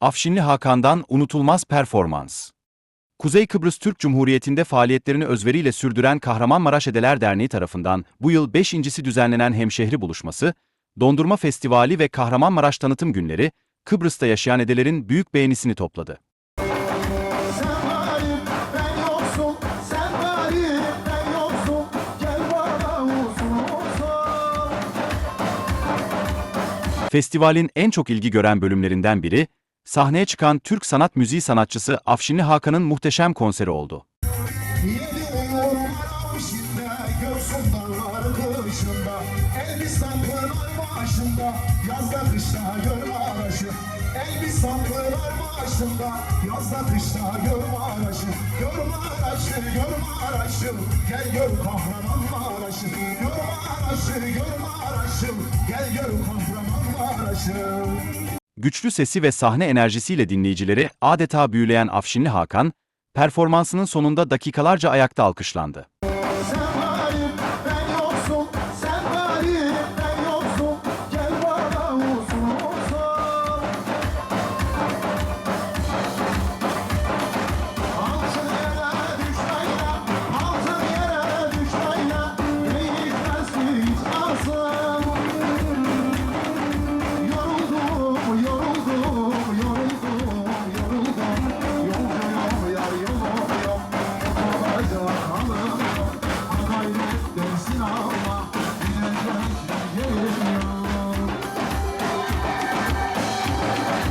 Afşinli Hakan'dan unutulmaz performans. Kuzey Kıbrıs Türk Cumhuriyeti'nde faaliyetlerini özveriyle sürdüren Kahramanmaraş Edeler Derneği tarafından bu yıl beşincisi düzenlenen hemşehri buluşması, Dondurma Festivali ve Kahramanmaraş Tanıtım Günleri, Kıbrıs'ta yaşayan edelerin büyük beğenisini topladı. Festivalin en çok ilgi gören bölümlerinden biri, sahneye çıkan Türk sanat müziği sanatçısı Afşinli Hakan'ın muhteşem konseri oldu. Yazda kışta gör araşı. Elbistan pınar başında, yazda kışta gör araşı. Gör araşı, gel gör Kahramanmaraş'ı. Gör araşı, gör araşı, gel gör Kahramanmaraş'ı. Güçlü sesi ve sahne enerjisiyle dinleyicileri adeta büyüleyen Afşinli Hakan, performansının sonunda dakikalarca ayakta alkışlandı.